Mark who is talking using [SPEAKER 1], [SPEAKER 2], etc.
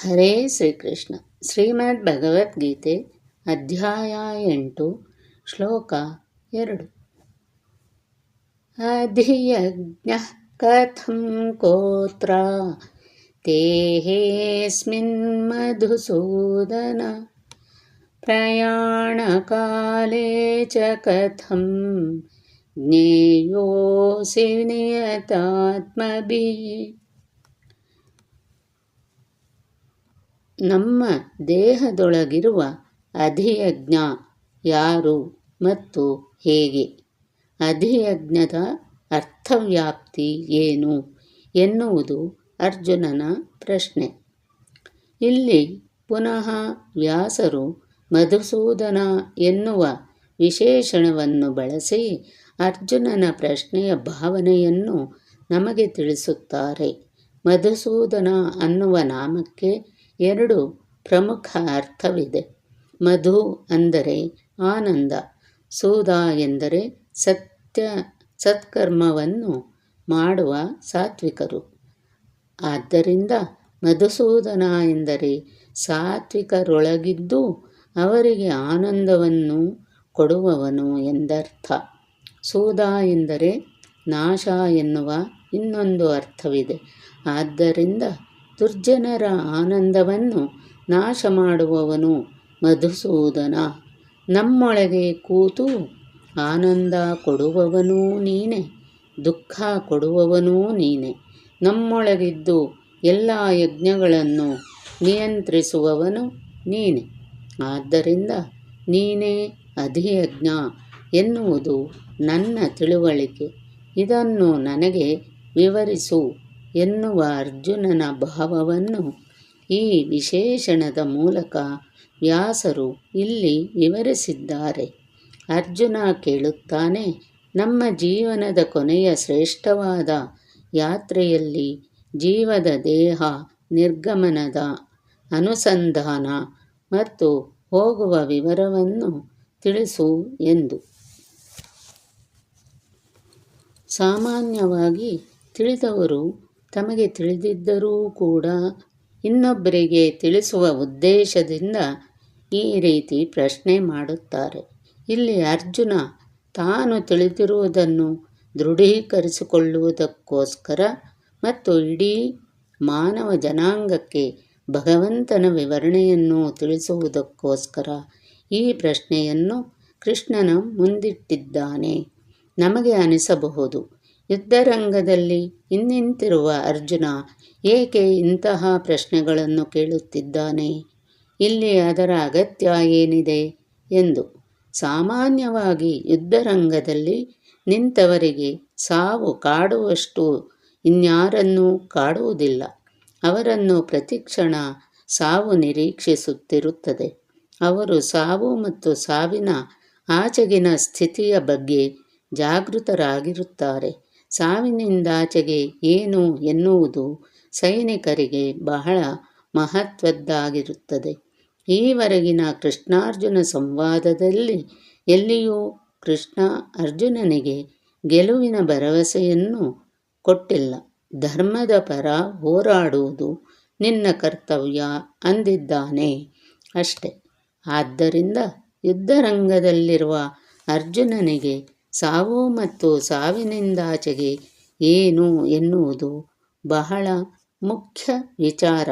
[SPEAKER 1] ಹರೇ ಶ್ರೀಕೃಷ್ಣ ಶ್ರೀಮದ್ ಭಗವದ್ಗೀತೆ ಅಧ್ಯಾಯ ಎಂಟು ಶ್ಲೋಕ ಎರಡು ಅಧಿಯಜ್ಞ ಕಥಂ ಕೋತ್ರ ತೇಹೇಸ್ಮಿನ್ ಮಧುಸೂದನ ಪ್ರಯಾಣಕಾಲೇ ಚ ಕಥಂ ಜ್ಞೇಯೋಸಿ ನಿಯತಾತ್ಮಭಿಃ ನಮ್ಮ ದೇಹದೊಳಗಿರುವ ಅಧಿಯಜ್ಞ ಯಾರು ಮತ್ತು ಹೇಗೆ? ಅಧಿಯಜ್ಞದ ಅರ್ಥವ್ಯಾಪ್ತಿ ಏನು ಎನ್ನುವುದು ಅರ್ಜುನನ ಪ್ರಶ್ನೆ. ಇಲ್ಲಿ ಪುನಃ ವ್ಯಾಸರು ಮಧುಸೂದನ ಎನ್ನುವ ವಿಶೇಷಣವನ್ನು ಬಳಸಿ ಅರ್ಜುನನ ಪ್ರಶ್ನೆಯ ಭಾವನೆಯನ್ನು ನಮಗೆ ತಿಳಿಸುತ್ತಾರೆ. ಮಧುಸೂದನ ಅನ್ನುವ ನಾಮಕ್ಕೆ ಎರಡು ಪ್ರಮುಖ ಅರ್ಥವಿದೆ. ಮಧು ಅಂದರೆ ಆನಂದ, ಸೂದ ಎಂದರೆ ಸತ್ಯ, ಸತ್ಕರ್ಮವನ್ನು ಮಾಡುವ ಸಾತ್ವಿಕರು. ಆದ್ದರಿಂದ ಮಧುಸೂದನ ಎಂದರೆ ಸಾತ್ವಿಕರೊಳಗಿದ್ದು ಅವರಿಗೆ ಆನಂದವನ್ನು ಕೊಡುವವನು ಎಂದರ್ಥ. ಸೂದ ಎಂದರೆ ನಾಶ ಎನ್ನುವ ಇನ್ನೊಂದು ಅರ್ಥವಿದೆ. ಆದ್ದರಿಂದ ದುರ್ಜನರ ಆನಂದವನ್ನು ನಾಶ ಮಾಡುವವನು ಮಧುಸೂದನ. ನಮ್ಮೊಳಗೆ ಕೂತು ಆನಂದ ಕೊಡುವವನೂ ನೀನೆ, ದುಃಖ ಕೊಡುವವನೂ ನೀನೆ. ನಮ್ಮೊಳಗಿದ್ದು ಎಲ್ಲ ಯಜ್ಞಗಳನ್ನು ನಿಯಂತ್ರಿಸುವವನು ನೀನೆ. ಆದ್ದರಿಂದ ನೀನೇ ಅಧಿಯಜ್ಞ ಎನ್ನುವುದು ನನ್ನ ತಿಳುವಳಿಕೆ. ಇದನ್ನು ನನಗೆ ವಿವರಿಸು. ಎನ್ನುವ ಅರ್ಜುನನ ಭಾವವನ್ನು ಈ ವಿಶೇಷಣದ ಮೂಲಕ ವ್ಯಾಸರು ಇಲ್ಲಿ ವಿವರಿಸಿದ್ದಾರೆ. ಅರ್ಜುನ ಕೇಳುತ್ತಾನೆ, ನಮ್ಮ ಜೀವನದ ಕೊನೆಯ ಶ್ರೇಷ್ಠವಾದ ಯಾತ್ರೆಯಲ್ಲಿ ಜೀವದ ದೇಹ, ನಿರ್ಗಮನದ ಅನುಸಂಧಾನ ಮತ್ತು ಹೋಗುವ ವಿವರವನ್ನು ತಿಳಿಸು ಎಂದು. ಸಾಮಾನ್ಯವಾಗಿ ತಿಳಿದವರು ತಮಗೆ ತಿಳಿದಿದ್ದರೂ ಕೂಡ ಇನ್ನೊಬ್ಬರಿಗೆ ತಿಳಿಸುವ ಉದ್ದೇಶದಿಂದ ಈ ರೀತಿ ಪ್ರಶ್ನೆ ಮಾಡುತ್ತಾರೆ. ಇಲ್ಲಿ ಅರ್ಜುನ ತಾನು ತಿಳಿದಿರುವುದನ್ನು ದೃಢೀಕರಿಸಿಕೊಳ್ಳುವುದಕ್ಕೋಸ್ಕರ ಮತ್ತು ಇಡೀ ಮಾನವ ಜನಾಂಗಕ್ಕೆ ಭಗವಂತನ ವಿವರಣೆಯನ್ನು ತಿಳಿಸುವುದಕ್ಕೋಸ್ಕರ ಈ ಪ್ರಶ್ನೆಯನ್ನು ಕೃಷ್ಣನ ಮುಂದಿಟ್ಟಿದ್ದಾನೆ. ನಮಗೆ ಅನಿಸಬಹುದು ಯುದ್ಧರಂಗದಲ್ಲಿ ಇನ್ನಿಂತಿರುವ ಅರ್ಜುನ ಏಕೆ ಇಂತಹ ಪ್ರಶ್ನೆಗಳನ್ನು ಕೇಳುತ್ತಿದ್ದಾನೆ? ಇಲ್ಲಿ ಅದರ ಅಗತ್ಯ ಏನಿದೆ? ಎಂದು. ಸಾಮಾನ್ಯವಾಗಿ ಯುದ್ಧರಂಗದಲ್ಲಿ ನಿಂತವರಿಗೆ ಸಾವು ಕಾಡುವಷ್ಟು ಇನ್ಯಾರನ್ನೂ ಕಾಡುವುದಿಲ್ಲ. ಅವರನ್ನು ಪ್ರತಿಕ್ಷಣ ಸಾವು ನಿರೀಕ್ಷಿಸುತ್ತಿರುತ್ತದೆ. ಅವರು ಸಾವು ಮತ್ತು ಸಾವಿನ ಆಚೆಗಿನ ಸ್ಥಿತಿಯ ಬಗ್ಗೆ ಜಾಗೃತರಾಗಿರುತ್ತಾರೆ. ಸಾವಿನಿಂದಾಚೆಗೆ ಏನು ಎನ್ನುವುದು ಸೈನಿಕರಿಗೆ ಬಹಳ ಮಹತ್ವದ್ದಾಗಿರುತ್ತದೆ. ಈವರೆಗಿನ ಕೃಷ್ಣಾರ್ಜುನ ಸಂವಾದದಲ್ಲಿ ಎಲ್ಲಿಯೂ ಕೃಷ್ಣ ಅರ್ಜುನನಿಗೆ ಗೆಲುವಿನ ಭರವಸೆಯನ್ನು ಕೊಟ್ಟಿಲ್ಲ. ಧರ್ಮದ ಪರ ಹೋರಾಡುವುದು ನಿನ್ನ ಕರ್ತವ್ಯ ಅಂದಿದ್ದಾನೆ ಅಷ್ಟೆ. ಆದ್ದರಿಂದ ಯುದ್ಧರಂಗದಲ್ಲಿರುವ ಅರ್ಜುನನಿಗೆ ಸಾವು ಮತ್ತು ಸಾವಿನಿಂದಾಚೆಗೆ ಏನು ಎನ್ನುವುದು ಬಹಳ ಮುಖ್ಯ ವಿಚಾರ.